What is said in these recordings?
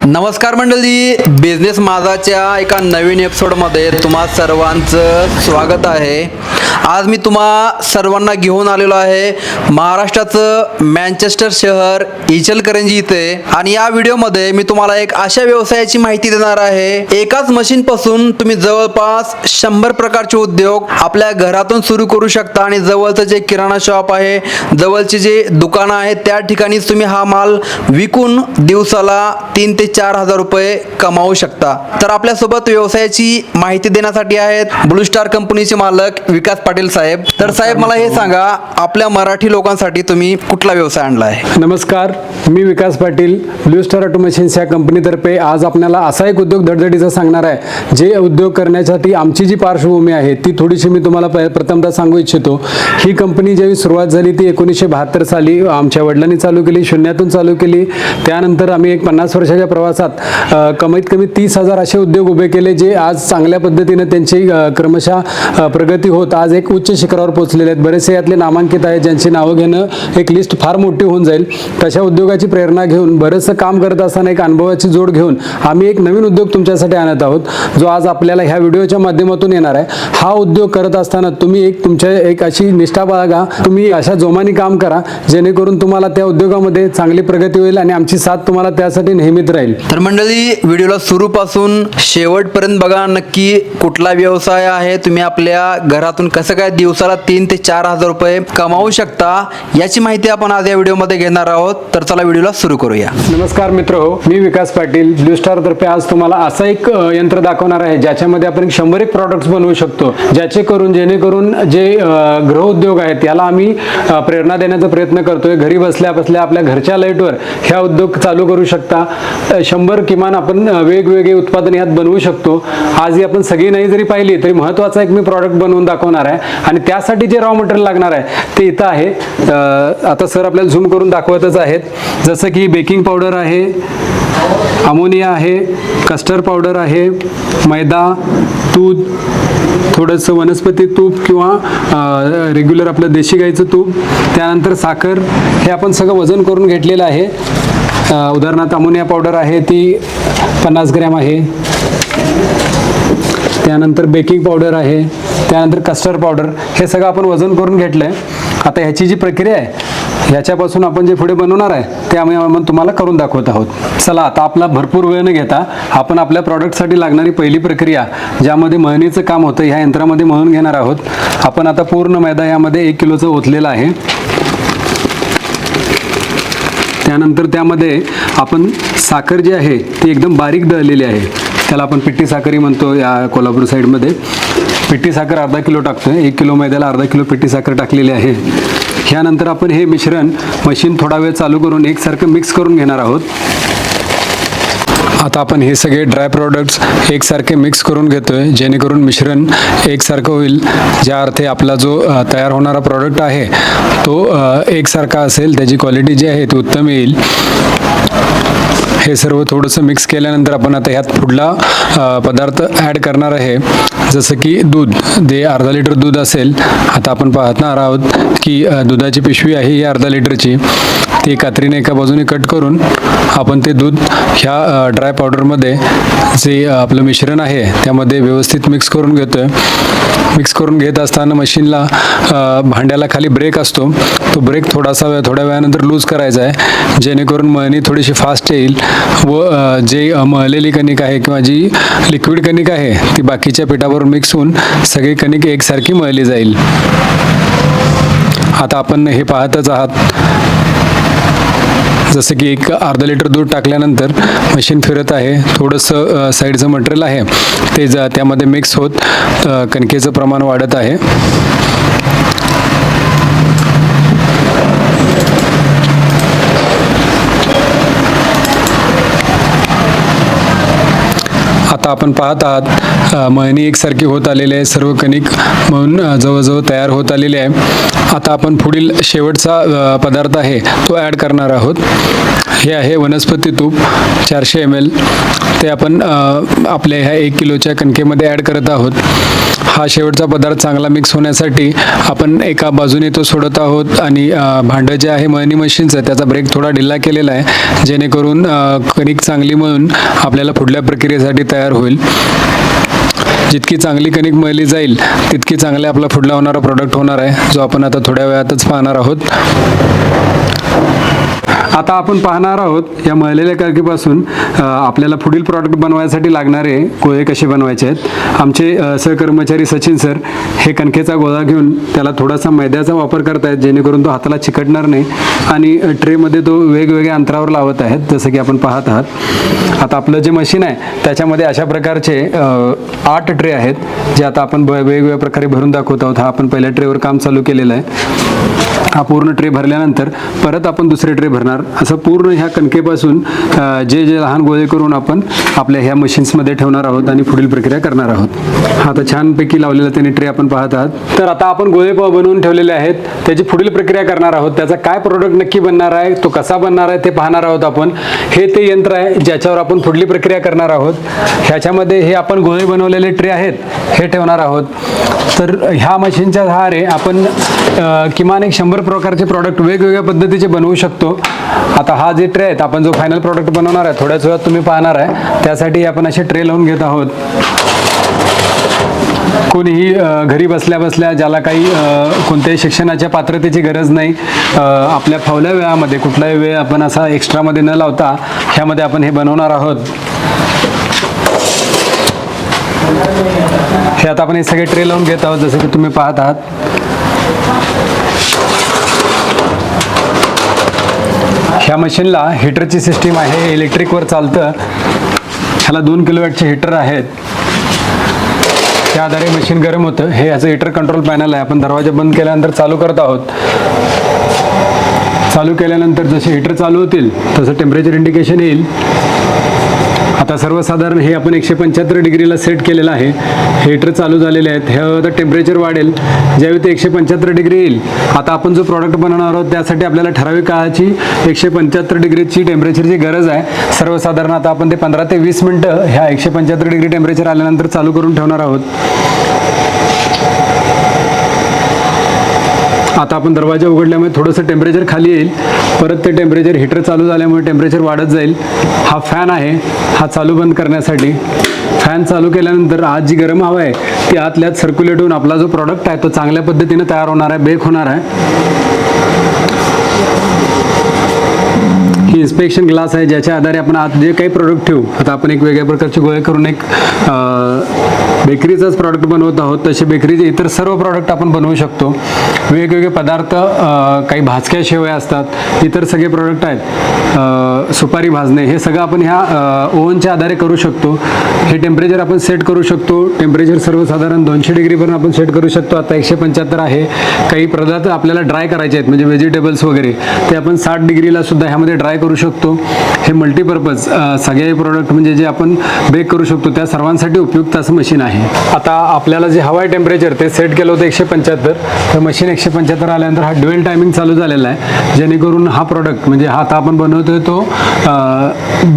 नमस्कार मंडळी बिझनेस माझाच्या एका नवीन एपिसोडमध्ये तुम्हा सर्वांचं स्वागत आहे. आज मी तुम्हा सर्वांना घेऊन आलेलो आहे महाराष्ट्राचं मॅन्चेस्टर शहर इचलकरंजी इथे. आणि या व्हिडिओमध्ये मी तुम्हाला एक अशा व्यवसायाची माहिती देणार आहे. एकाच मशीनपासून तुम्ही जवळपास शंभर प्रकारचे उद्योग आपल्या घरातून सुरू करू शकता. आणि जवळचं जे किराणा शॉप आहे जवळचे जे दुकानं आहेत त्या ठिकाणीच तुम्ही हा माल विकून दिवसाला तीन ते चार हजार रुपये कमावू शकता. तर आपल्यासोबत व्यवसायाची माहिती देण्यासाठी आहेत ब्लू स्टार कंपनीचे मालक विकास पाटील साहेब. तर साहेब मला हे सांगा आपल्या मराठी लोकांसाठी तुम्ही कुठला व्यवसाय आणला आहे? नमस्कार मी Vikas Patil Blue Star Automations या कंपनीतर्फे आज आपल्याला असा एक उद्योग धडधडीचा सांगणार आहे जे उद्योग करण्यासाठी आमची जी पार्श्वभूमी आहे ती थोडीशी मी तुम्हाला प्रथमतः सांगू इच्छितो. ही कंपनी ज्यावेळी सुरुवात झाली ती एकोणीसशे बहात्तर साली आमच्या वडिलांनी चालू केली शून्यातून चालू केली. त्यानंतर आम्ही एक पन्नास वर्षाच्या प्रवासात कमीत कमी तीस हजार असे उद्योग उभे केले जे आज चांगल्या पद्धतीने त्यांची क्रमशः प्रगती होत आज एक उच्च शिखरावर पोहोचलेले आहेत. बरेचसे यातले नामांकित आहेत ज्यांची नावं घेणं एक लिस्ट फार मोठी होऊन जाईल. तशा उद्योगाची प्रेरणा घेऊन बरंचसं काम करत असताना एक अनुभवाची जोड घेऊन आम्ही एक नवीन उद्योग तुमच्यासाठी आणत आहोत जो आज आपल्याला ह्या व्हिडिओच्या माध्यमातून येणार आहे. हा उद्योग करत असताना तुम्ही एक तुमच्या एक अशी निष्ठा बाळगा. तुम्ही अशा जोमाने काम करा जेणेकरून तुम्हाला त्या उद्योगामध्ये चांगली प्रगती होईल आणि आमची साथ तुम्हाला त्यासाठी नेहमीच राहील. तर मंडळी व्हिडिओला सुरूपासून शेवटपर्यंत बघा नक्की कुठला व्यवसाय आहे. तुम्ही आपल्या घरातून कसं काय दिवसाला तीन ते चार हजार रुपये कमावू शकता याची माहिती आपण आज या व्हिडिओमध्ये घेणार आहोत. तर चला व्हिडिओला सुरू करूया. नमस्कार मित्र हो मी विकास पाटील. ब्लू स्टार तर्फे आज तुम्हाला असं एक यंत्र दाखवणार आहे ज्याच्यामध्ये आपण शंभर एक प्रॉडक्ट्स बनवू शकतो. ज्याचे करून जेणेकरून जे गृह उद्योग आहेत याला आम्ही प्रेरणा देण्याचा प्रयत्न करतोय. घरी बसल्या बसल्या आपल्या घरच्या लाईटवर ह्या उद्योग चालू करू शकता. शंभर किमान आपण वेगवेगळे उत्पादन यात बनवू शकतो. आज ही आपण सगळी नाही जरी पाहिली तरी महत्त्वाचा एक मी प्रॉडक्ट बनवून दाखवणार आहे. आणि त्यासाठी जे रॉ मटेरियल लागणार आहे ते इथं आहे. आता सर आपल्याला झूम करून दाखवतच आहेत. जसं की बेकिंग पावडर आहे अमोनिया आहे कस्टर्ड पावडर आहे मैदा दूध थोडंसं वनस्पती तूप किंवा रेग्युलर आपलं देशी गाईचं तूप. त्यानंतर साखर हे आपण सगळं वजन करून घेतलेलं आहे. उदाहरणार्थ अमोनिया पावडर आहे ती पन्नास ग्रॅम आहे. त्यानंतर बेकिंग पावडर आहे त्यानंतर कस्टर्ड पावडर. हे सगळं आपण वजन करून घेतलं आहे आता ह्याची जी प्रक्रिया आहे ह्याच्यापासून आपण जे पुढे बनवणार आहे ते आम्ही आम्ही तुम्हाला करून दाखवत आहोत. चला आता आपला भरपूर वेळ न घेता आपण आपल्या प्रॉडक्टसाठी लागणारी पहिली प्रक्रिया ज्यामध्ये मळणीचं काम होतं ह्या यंत्रामध्ये मळून घेणार आहोत. आपण आता पूर्ण मैदा यामध्ये एक किलोचं ओतलेलं आहे. त्यानंतर त्यामध्ये आपण साखर जी आहे ती एकदम बारीक दळलेली आहे. त्याला आपण पिट्टी साखरही म्हणतो या कोल्हापूर साईडमध्ये. पिट्टी साखर अर्धा किलो टाकतोय. एक किलो मैद्याला अर्धा किलो पिट्टी साखर टाकलेली आहे. ह्यानंतर आपण हे मिश्रण मशीन थोडा वेळ चालू करून एकसारखं मिक्स करून घेणार आहोत. आता आपण हे सगळे ड्राय प्रॉडक्ट्स एकसारखे मिक्स करून घेतो आहे जेणेकरून मिश्रण एकसारखं होईल. ज्या अर्थे आपला जो तयार होणारा प्रॉडक्ट आहे तो एकसारखा असेल त्याची क्वालिटी जी आहे ती उत्तम येईल. हे सर्व थोडंसं मिक्स केल्यानंतर आपण आता ह्यात पुढला पदार्थ ॲड करणार आहे. जसं की दूध. जे अर्धा लिटर दूध असेल. आता आपण पाहणार आहोत की दुधाची पिशवी आहे ही अर्धा लिटरची. ते कात्रीने एका बाजूने कट करून आपण ते दूध ह्या ड्राय पावडरमध्ये जे आपलं मिश्रण आहे त्यामध्ये व्यवस्थित मिक्स करून घेतो आहे मिक्स करून घेत असताना मशीनला भांड्याला खाली ब्रेक असतो. तो ब्रेक थोडासा वेळ थोड्या वेळानंतर लूज करायचा आहे. जेणेकरून मळणी थोडीशी फास्ट येईल व जे मळलेली कणिक आहे किंवा जी लिक्विड कणिक आहे ती बाकीच्या पिठाबरोबर मिक्स होऊन सगळी कणिक एकसारखी मळली जाईल. आता आपण हे पाहतच आहात. जसं की एक अर्धा लिटर दूध टाकल्यानंतर मशीन फिरत आहे. थोडंसं साईडचं मटेरियल आहे. ते ज त्यामध्ये मिक्स होत कणकेचं प्रमाण वाढत आहे. आता आपण पाहत आहात मळणी एकसारखी होत आलेली आहे सर्व कणिक म्हणून जवळजवळ तयार होत आलेली आहे. आता आपण पुढील शेवटचा पदार्थ आहे तो ॲड करणार आहोत. हे आहे वनस्पती तूप चारशे एम एल ते आपण आपल्या ह्या एक किलोच्या कणकेमध्ये ॲड करत आहोत. हा शेवटचा पदार्थ चांगला मिक्स होण्यासाठी आपण एका बाजूने तो सोडत आहोत आणि भांडं जे आहे मळणी मशीनचं त्याचा ब्रेक थोडा ढिल्ला केलेला आहे जेणेकरून कणिक चांगली मळून आपल्याला पुढल्या प्रक्रियेसाठी तयार होईल. जितकी चांगली कणिक मळली जाईल तितकी चांगले आपला पुढला होणारा प्रोडक्ट होणार आहे जो आपण आता थोड्या वेळातच पाहणार आहोत. आता आपण पाहणार आहोत या मळलेल्या कणकेपासून आपल्याला पुढील प्रॉडक्ट बनवायसाठी लागणारे गोळे कसे बनवायचे आहेत. आमचे सहकर्मचारी सचिन सर हे कणकेचा गोळा घेऊन त्याला थोडासा मैद्याचा वापर करतायत जेणेकरून तो हाताला चिकटणार नाही आणि ट्रेमध्ये तो वेगवेगळ्या अंतरावर लावत आहेत जसं की आपण पाहत आहात. आता आपलं जे मशीन आहे त्याच्यामध्ये अशा प्रकारचे आठ ट्रे आहेत जे आता आपण ब- वेगवेगळ्या प्रकारे भरून दाखवत आहोत. हा आपण पहिल्या ट्रेवर काम चालू केलेलं आहे. हा पूर्ण ट्रे भरल्यानंतर परत आपण दुसरे ट्रे भरणार. असं पूर्ण ह्या कणकेपासून जे जे लहान गोळे करून आपण आपल्या ह्या मशीन्समध्ये ठेवणार आहोत आणि पुढील प्रक्रिया करणार आहोत. हा आता छानपैकी लावलेला त्याने ट्रे आपण पाहत आहात. तर आता आपण गोळे बनवून ठेवलेले आहेत. त्याची पुढील प्रक्रिया करणार आहोत. त्याचा काय प्रोडक्ट नक्की बनणार आहे तो कसा बनणार आहे ते पाहणार आहोत आपण. हे ते यंत्र आहे ज्याच्यावर आपण पुढली प्रक्रिया करणार आहोत. ह्याच्यामध्ये हे आपण गोळे बनवलेले ट्रे आहेत हे ठेवणार आहोत. तर ह्या मशीनच्या सहारे आपण किमान एक शंभर प्रकारचे प्रॉडक्ट वेगवेगळ्या पद्धतीचे बनवू शकतो. आता हा जे ट्रे आहेत आपण जो फायनल प्रॉडक्ट बनवणार आहे थोड्याच वेळात तुम्ही पाहणार आहे. त्यासाठी आपण असे ट्रे लावून घेत आहोत. कोणीही घरी बसल्या बसल्या ज्याला काही कोणत्याही शिक्षणाच्या पात्रतेची गरज नाही आपल्या फावल्या वेळामध्ये कुठलाही वेळ आपण असा एक्स्ट्रामध्ये न लावता ह्यामध्ये आपण हे बनवणार आहोत. हे आता आपण हे सगळे ट्रे लावून घेत आहोत जसं की तुम्ही पाहत आहात. ह्या मशीनला हिटरची सिस्टीम आहे इलेक्ट्रिकवर चालतं. ह्याला दोन किलोवॅटचे हिटर आहेत. त्या आधारे मशीन गरम होतं. हे याचं हिटर कंट्रोल पॅनल आहे. आपण दरवाजा बंद केल्यानंतर चालू करत आहोत. चालू केल्यानंतर जसे हिटर चालू होतील तसं टेम्परेचर इंडिकेशन येईल. आता सर्वसाधारण हे आपण एकशे पंच्याहत्तर डिग्रीला सेट केलेलं आहे. हीटर चालू झालेले आहेत. हे आता टेम्परेचर वाढेल. ज्यावेळी ते एकशे पंच्याहत्तर डिग्री येईल आता आपण जो प्रॉडक्ट बनवणार आहोत त्यासाठी आपल्याला ठराविक काळाची एकशे पंच्याहत्तर डिग्रीची टेम्परेचरची गरज आहे. सर्वसाधारण आता आपण ते पंधरा ते वीस मिनटं ह्या एकशे पंच्याहत्तर डिग्री टेम्परेचर आल्यानंतर चालू करून ठेवणार आहोत. आता आपण दरवाजा उघडल्यामुळे थोडंसं टेम्परेचर खाली येईल. परत ते टेम्परेचर हिटर चालू झाल्यामुळे टेम्परेचर वाढत जाईल. हा फॅन आहे. हा चालू बंद करण्यासाठी. फॅन चालू केल्यानंतर आज जी गरम हवा आहे ती आतल्यात सर्क्युलेट होऊन आपला जो प्रॉडक्ट आहे तो चांगल्या पद्धतीने तयार होणार आहे बेक होणार आहे ही इन्स्पेक्शन ग्लास आहे ज्याच्या आधारे आपण आत जे काही प्रोडक्ट ठेवू आता आपण एक वेगळ्या प्रकारचे गोळे करून एक बेकरीचाच प्रॉडक्ट बनवत आहोत तसे बेकरीचे इतर सर्व प्रॉडक्ट आपण बनवू शकतो. वेगवेगळे पदार्थ काही भाजक्या शेवया असतात इतर सगळे प्रोडक्ट आहेत. सुपारी भाजणे हे सगळं आपण ह्या ओव्हनच्या आधारे करू शकतो. हे टेम्परेचर आपण सेट करू शकतो. टेम्परेचर सर्वसाधारण दोनशे डिग्रीपर्यंत आपण सेट करू शकतो. आता एकशे पंच्याहत्तर आहे. काही पदार्थ आपल्याला ड्राय करायचे आहेत म्हणजे व्हेजिटेबल्स वगैरे ते आपण साठ डिग्रीला सुद्धा ह्यामध्ये ड्राय करू शकतो. हे मल्टीपर्पज सगळे प्रोडक्ट म्हणजे जे आपण बेक करू शकतो त्या सर्वांसाठी उपयुक्त असं मशीन आहे. आता आपल्याला जे हवाय टेम्परेचर ते सेट केलं होतं एकशे पंच्याहत्तर. तर मशीन एकशे पंच्याहत्तर आल्यानंतर हा ड्युएल टायमिंग चालू झालेला आहे. जेणेकरून हा प्रोडक्ट म्हणजे हा आता आपण बनवतोय तो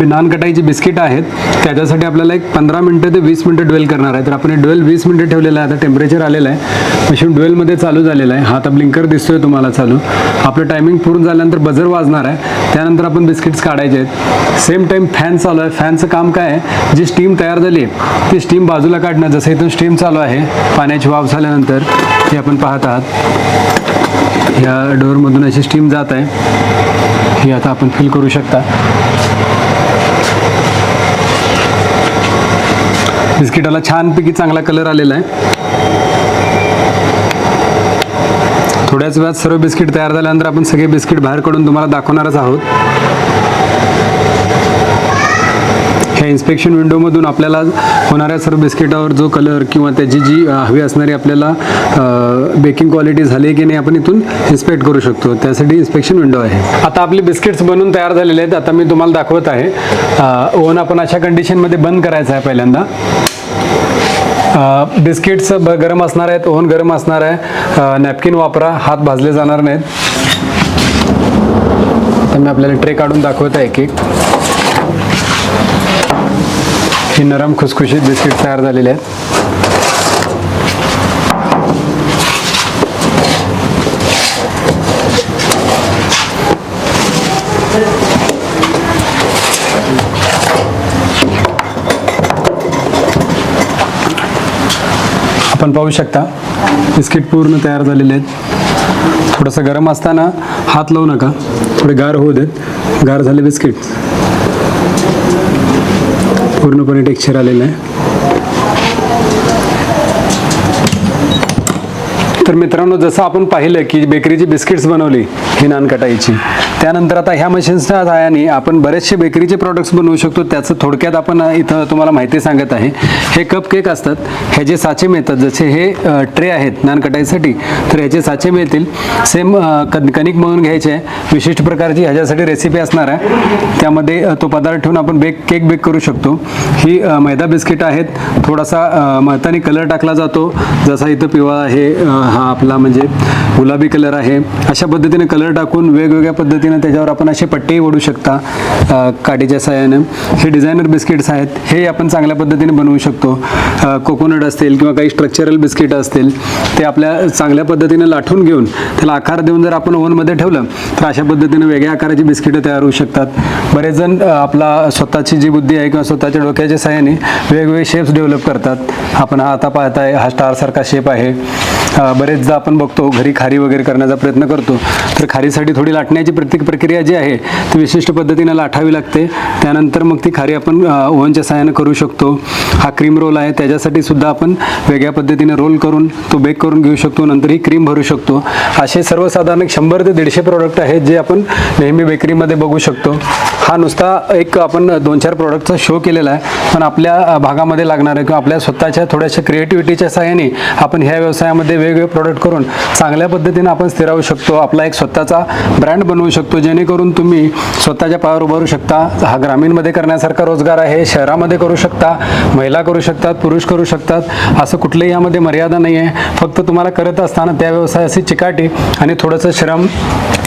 नान कटाईची बिस्किट आहेत. त्याच्यासाठी आपल्याला एक पंधरा मिनटं ते वीस मिनटं ड्वेल करणार आहे. तर आपण हे ड्वेल वीस मिनटं ठेवलेलं आहे. आता टेम्परेचर आलेलं आहे. मशीन ड्वेलमध्ये चालू झालेलं आहे. हा आता ब्लिंकर दिसतोय तुम्हाला चालू. आपलं टायमिंग पूर्ण झाल्यानंतर बजर वाजणार आहे. त्यानंतर आपण बिस्किट्स काढायचे आहेत. सेम टाईम फॅन चालू आहे. फॅनचं काम काय आहे? जी स्टीम तयार झाली आहे ती स्टीम बाजूला काढणं. जसं इथून स्टीम चालू आहे पाण्याची वाफ झाल्यानंतर हे आपण पाहत आहात. ह्या डोअरमधून अशी स्टीम जात आहे. ही आता आपण फील करू शकता. बिस्किटाला छानपैकी चांगला कलर आलेला आहे. थोड्याच वेळात सर्व बिस्किट तयार झाल्यानंतर आपण सगळे बिस्किट बाहेर काढून तुम्हाला दाखवणारच आहोत. ह्या इन्स्पेक्शन विंडोमधून आपल्याला होणाऱ्या सर्व बिस्किटावर जो कलर किंवा त्याची जी हवी असणारी आपल्याला बेकिंग क्वालिटी झाली आहे की नाही आपण इथून इन्स्पेक्ट करू शकतो. त्यासाठी इन्स्पेक्शन विंडो आहे. आता आपली बिस्किट्स बनून तयार झालेले आहेत. आता मी तुम्हाला दाखवत आहे. ओव्हन आपण अशा कंडिशनमध्ये बंद करायचं आहे पहिल्यांदा. बिस्किट्स ब गरम असणार आहेत. ओव्हन गरम असणार आहे. नॅपकिन वापरा. हात भाजले जाणार नाहीत. आता मी आपल्याला ट्रे काढून दाखवत आहे एक एक. ही नरम खुसखुशीत बिस्किट तयार झालेले आहेत. आपण पाहू शकता बिस्किट पूर्ण तयार झालेले आहेत. थोडंसं गरम असताना हात लावू नका थोडे गार होऊ देत. गार झाले बिस्किट. पूर्णपणे टेक्स्चर आलेलं आहे. तर मित्रांनो जसं आपण पाहिलं की बेकरीची बिस्किट्स बनवली ही नानकटाईची. त्यानंतर आता ह्या मशीन्सच्या सहाय्याने आपण बरेचसे बेकरीचे प्रॉडक्ट्स बनवू शकतो. त्याचं थोडक्यात आपण इथं तुम्हाला माहिती सांगत आहे. हे कप केक असतात ह्याचे साचे मिळतात जसे हे ट्रे आहेत नान कटाईसाठी तर ह्याचे साचे मिळतील. सेम कणिक म्हणून घ्यायचे आहे. विशिष्ट प्रकारची ह्याच्यासाठी रेसिपी असणार आहे. त्यामध्ये तो पदार्थ ठेवून आपण बेक केक बेक करू शकतो. ही मैदा बिस्किट आहेत. थोडासा अ, मळतानी कलर टाकला जातो. जसा इथं पिवळा आहे हा आपला म्हणजे गुलाबी कलर आहे. अशा पद्धतीने कलर टाकून वेगवेगळ्या पद्धतीने त्याच्यावर आपण असे पट्टेही ओढू शकता काठीच्या काडीच्या सहाय्याने हे डिझायनर बिस्किट्स आहेत. हे आपण चांगल्या पद्धतीने बनवू शकतो. कोकोनट असतील किंवा काही स्ट्रक्चरल बिस्किट असतील ते आपल्या चांगल्या पद्धतीने लाठून घेऊन त्याला आकार देऊन जर आपण ओव्हनमध्ये ठेवलं तर अशा पद्धतीने वेगळ्या आकाराची बिस्किटं तयार होऊ शकतात. बरेच जण आपला स्वतःची जी बुद्धी आहे किंवा स्वतःच्या डोक्याच्या सहाय्याने वेगवेगळे शेप्स डेव्हलप करतात. आपण हा आता पाहताय हा स्टारसारखा शेप आहे. बरेचदा आपण बघतो घरी खारी वगैरे करण्याचा प्रयत्न करतो. तर खारीसाठी थोडी लाटण्याची प्रत्येक प्रक्रिया जी आहे ती विशिष्ट पद्धतीने लाठावी लागते. त्यानंतर मग ती खारी आपण ओव्हनच्या सहाय्याने करू शकतो. हा क्रीम रोल आहे त्याच्यासाठी सुद्धा आपण वेगळ्या पद्धतीने रोल करून तो बेक करून घेऊ शकतो नंतर ही क्रीम भरू शकतो. असे सर्वसाधारण शंभर ते दीडशे प्रोडक्ट आहेत जे आपण नेहमी बेकरीमध्ये बघू शकतो. हा नुसता एक आपण दोन चार प्रोडक्टचा शो केलेला आहे पण आपल्या भागामध्ये भागामध्ये आहे किंवा आपल्या स्वतःच्या थोड्याशा क्रिएटिव्हिटीच्या सहाय्याने आपण ह्या व्यवसायामध्ये वेगवेगळे प्रोडक्ट करून चांगल्या पद्धतीने आपण स्थिरावू शकतो. आपला एक स्वतःचा ब्रँड बनवू शकतो. जेणेकरून तुम्ही स्वतःच्या पायावर उभारू शकता. हा ग्रामीणमध्ये करण्यासारखा रोजगार आहे शहरामध्ये करू शकता महिला करू शकतात पुरुष करू शकतात असं कुठलंही यामध्ये मर्यादा नाही आहे. फक्त तुम्हाला करत असताना त्या व्यवसायाची चिकाटी आणि थोडंसं श्रम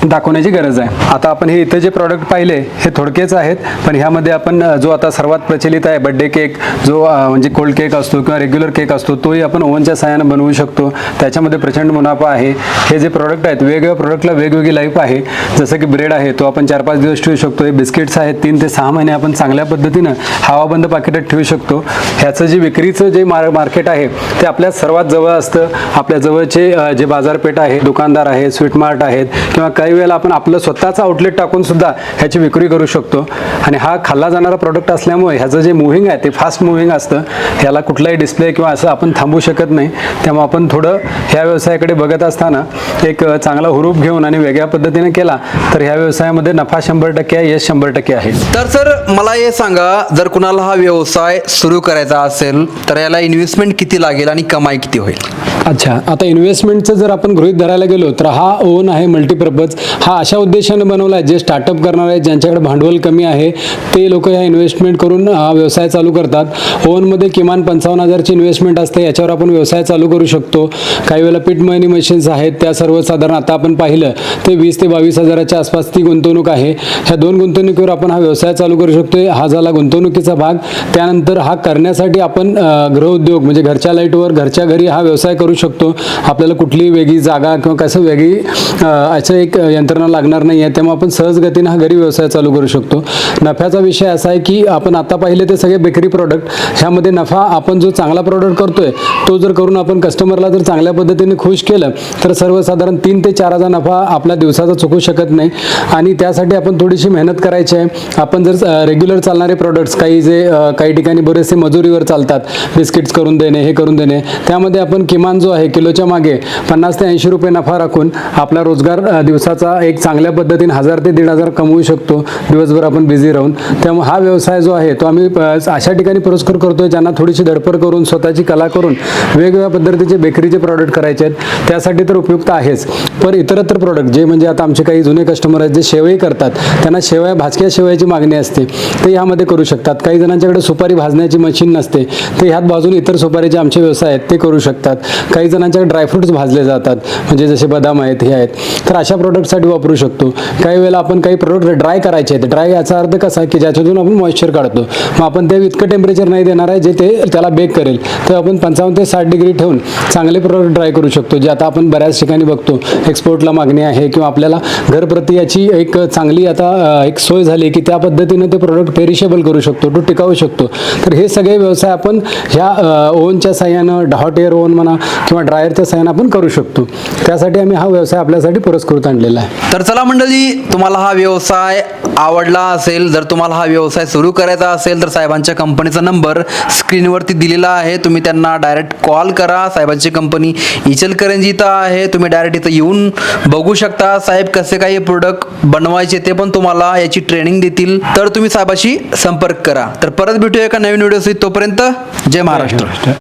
दाखवण्याची गरज आहे. आता आपण हे इथं जे प्रॉडक्ट पाहिले हे थोडकेच आहेत पण ह्यामध्ये आपण जो आता सर्वात प्रचलित आहे बड्डे केक जो म्हणजे कोल्ड केक असतो किंवा रेग्युलर केक असतो तोही आपण ओव्हनच्या सहाय्यानं बनवू शकतो. त्याच्यामध्ये प्रचंड मुनाफा आहे. हे जे प्रॉडक्ट आहेत वेगवेगळ्या प्रोडक्टला वेगवेगळी लाईफ आहे. जसं की ब्रेड आहे तो आपण चार पाच दिवस ठेवू शकतो. हे बिस्किट्स आहेत तीन ते सहा महिने आपण चांगल्या पद्धतीनं हवाबंद पाकिटात ठेवू शकतो. ह्याचं जे विक्रीचं जे मार मार्केट आहे ते आपल्या सर्वात जवळ असतं. आपल्या जवळचे जे बाजारपेठ आहे दुकानदार आहेत स्वीट मार्ट आहेत किंवा काही वेळेला आपण आपलं स्वतःचं आउटलेट टाकून सुद्धा ह्याची विक्री करू शकतो. आणि हा खाल्ला जाणारा प्रोडक्ट असल्यामुळे ह्याचं जे मुव्हिंग आहे ते फास्ट मुव्हिंग असतं. ह्याला कुठलाही डिस्प्ले किंवा असं आपण थांबू शकत नाही. त्यामुळे आपण थोडं ह्या व्यवसायाकडे बघत असताना एक चांगला हुरूप घेऊन आणि वेगळ्या पद्धतीने केला तर तर ह्या व्यवसायामध्ये नफा शंभर टक्के आहे यश शंभर टक्के आहे. तर सर मला हे सांगा जर कुणाला हा व्यवसाय सुरू करायचा असेल तर याला इन्व्हेस्टमेंट किती लागेल आणि कमाई किती होईल? अच्छा आता इन्व्हेस्टमेंटचं जर आपण गृहित धरायला गेलो तर हा ओन आहे मल्टीपर्पज हा अशा उद्देशाने बनवला आहे जे स्टार्टअप करणार आहेत ज्यांच्याकडे भांडवल कमी आहे ते लोक ह्या इन्व्हेस्टमेंट करून हा व्यवसाय चालू करतात. ओनमध्ये किमान पंचावन्न हजारची इन्व्हेस्टमेंट असते याच्यावर आपण व्यवसाय चालू करू शकतो. काही वेळेला पीठ मळणी मशीन्स आहेत त्या सर्वसाधारण आता आपण पाहिलं ते वीस ते बावीस हजाराच्या आसपास ती गुंतवणूक आहे. ह्या दोन गुंतवणुकीवर आपण हा व्यवसाय चालू करू शकतो हा झाला गुंतवणुकीचा भाग. त्यानंतर हा करण्यासाठी आपण गृहउद्योग म्हणजे घरच्या लाईटवर घरच्या घरी हा व्यवसाय करू शकतो. आपल्याला कुठलीही वेगळी जागा किंवा कसं वेगळी असं एक यंत्रणा लागणार नाही आहे त्यामुळे आपण सहजगतीनं हा घरी व्यवसाय चालू करू शकतो. नफ्याचा विषय असा आहे की आपण आता पाहिले ते सगळे बेकरी प्रॉडक्ट ह्यामध्ये नफा आपण जो चांगला प्रॉडक्ट करतोय तो जर करून आपण कस्टमरला जर चांगल्या पद्धतीने खुश केलं तर सर्वसाधारण तीन ते चार हजार नफा आपल्या दिवसाचा चुकू शकत नाही. आणि त्यासाठी आपण थोडीशी मेहनत करायची आहे. आपण जर रेग्युलर चालणारे प्रॉडक्ट्स काही जे काही ठिकाणी बरेचसे मजुरीवर चालतात बिस्किट्स करून देणे हे करून देणे त्यामध्ये आपण किमान जो आहे किलोच्या मागे पन्नास ते ऐंशी रुपये नफा राखून आपला रोजगार दिवसाचा एक चांगल्या पद्धतीने हजार ते दीड हजार कमवू शकतो. दिवसभर आपण बिझी राहून. त्यामुळे हा व्यवसाय जो आहे तो आम्ही अशा ठिकाणी पुरस्कार करतोय ज्यांना थोडीशी धडपड करून स्वतःची कला करून वेगवेगळ्या पद्धतीचे बेकरीचे प्रॉडक्ट करायचे आहेत. त्यासाठी तर उपयुक्त आहेच. पण इतरत्र प्रॉडक्ट जे म्हणजे आता आमचे काही जुने कस्टमर आहेत जे शेवई करतात त्यांना शेवया भाजक्या शेवयाची मागणी असते. ते ह्यामध्ये करू शकतात. काही जणांच्याकडे सुपारी भाजण्याची मशीन नसते. ते ह्यात बाजून इतर सुपारीचे आमचे व्यवसाय आहेत ते करू शकतात. काही जणांच्या ड्रायफ्रुट्स भाजले जातात म्हणजे जसे बदाम आहेत हे आहेत तर अशा प्रोडक्टसाठी वापरू शकतो. काही वेळेला आपण काही प्रोडक्ट ड्राय करायचे आहेत ड्राय याचा अर्थ कसा की ज्याच्यातून आपण मॉइश्चर काढतो. मग आपण ते इतकं टेम्परेचर नाही देणार आहे जे ते त्याला बेक करेल. तर आपण पंचावन्न ते साठ डिग्री ठेवून चांगले प्रोडक्ट ड्राय करू शकतो जे आता आपण बऱ्याच ठिकाणी बघतो. एक्सपोर्टला मागणी आहे किंवा आपल्याला घरप्रती याची एक चांगली आता एक सोय झाली की त्या पद्धतीनं ते प्रोडक्ट पेरिशेबल करू शकतो तो टिकावू शकतो. तर हे सगळे व्यवसाय आपण ह्या ओव्हनच्या साह्यानं हॉट एअर ओव्हन म्हणा किंवा ड्रायरच्या साह्यानं आपण करू शकतो. त्यासाठी आम्ही हा व्यवसाय आपल्यासाठी पुरस्कृत आणलेला आहे. तर चला मंडळी तुम्हाला हा व्यवसाय आवडला असेल जर तुम्हाला हा व्यवसाय सुरू करायचा असेल तर साहेबांच्या कंपनीचा नंबर स्क्रीनवरती दिलेला आहे. तुम्ही त्यांना डायरेक्ट कॉल करा. साहेबांची कंपनी इचलकरंजी इथं आहे. तुम्ही डायरेक्ट इथं येऊन बघू शकता. साहेब कसे काही प्रोडक्ट बनवायचे ते पण तुम्हाला याची ट्रेनिंग देतील. तर तुम्ही साहेबाशी संपर्क करा. तर परत भेटूया एका नवीन व्हिडिओ तोपर्यंत जय महाराष्ट्र.